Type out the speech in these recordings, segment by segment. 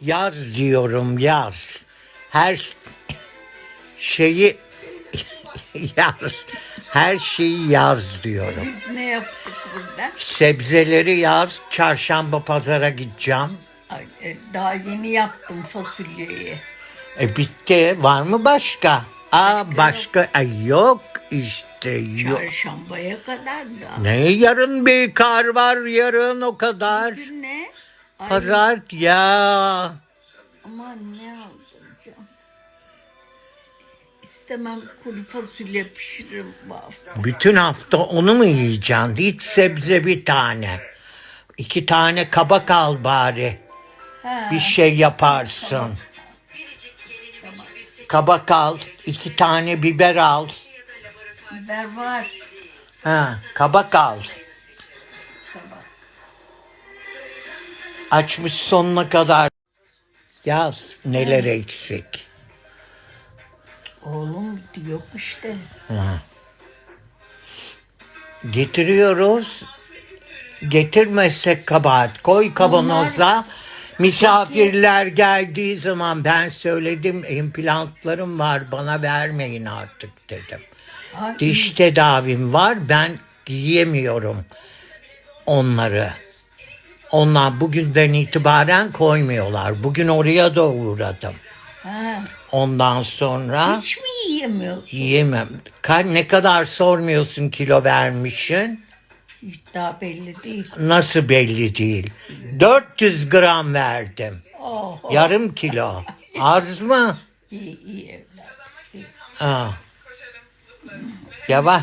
Yaz diyorum yaz. Her şeyi yaz. Her şeyi yaz diyorum. Biz ne yaptık burada? Sebzeleri yaz. Çarşamba pazara gideceğim. Ay, e, daha yeni yaptım fasulyeyi. E bitti. Var mı başka? Aa başka. Ay, yok işte yok. Çarşambaya kadar da. Ne yarın bir kar var yarın o kadar. Ay, Pazar ya. Aman ne alacağım? İstemem kuru fasulye pişiririm bu hafta. Bütün hafta onu mu yiyeceksin? Hiç sebze bir tane. İki tane kabak al bari. Ha, Bir şey yaparsın. Kabak al, iki tane biber al. biber var. Ha, kabak al. Açmış sonuna kadar. Yaz neler eksik. Oğlum yok işte. Getiriyoruz. Getirmezsek kabahat. Koy kavanoza. Misafirler geldiği zaman ben söyledim implantlarım var bana vermeyin artık dedim. Ha, Diş tedavim var ben yiyemiyorum onları. Onlar bugünden itibaren koymuyorlar. Bugün oraya da uğradım. ha, Ondan sonra hiç mi yiyemiyorsun? yiyemem. Ka- ne kadar sormuyorsun kilo vermişsin? Hiç daha belli değil. Nasıl belli değil. 400 gram verdim. Oh, Yarım kilo. Az mı? iyi iyi evlat. Ha. Yavaş.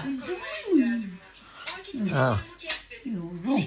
Ha. Yavrum.